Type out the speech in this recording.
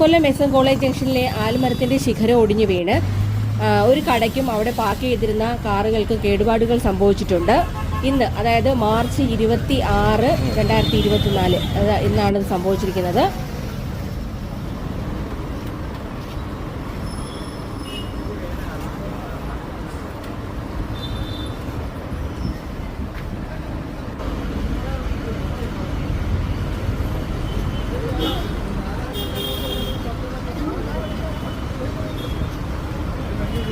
കൊല്ലം S N college ജംഗ്ഷനിലെ ആൽമരത്തിന്റെ ശിഖരം ഒടിഞ്ഞു വീണ്. ഒരു കടയ്ക്കും അവിടെ പാർക്ക് ചെയ്തിരുന്ന കാറുകൾക്ക് കേടുപാടുകൾ സംഭവിച്ചിട്ടുണ്ട്. ഇന്ന് അതായത് മാർച്ച് ഇരുപത്തി ആറ് രണ്ടായിരത്തി ഇരുപത്തിനാല് ഇന്നാണ് സംഭവിച്ചിരിക്കുന്നത്.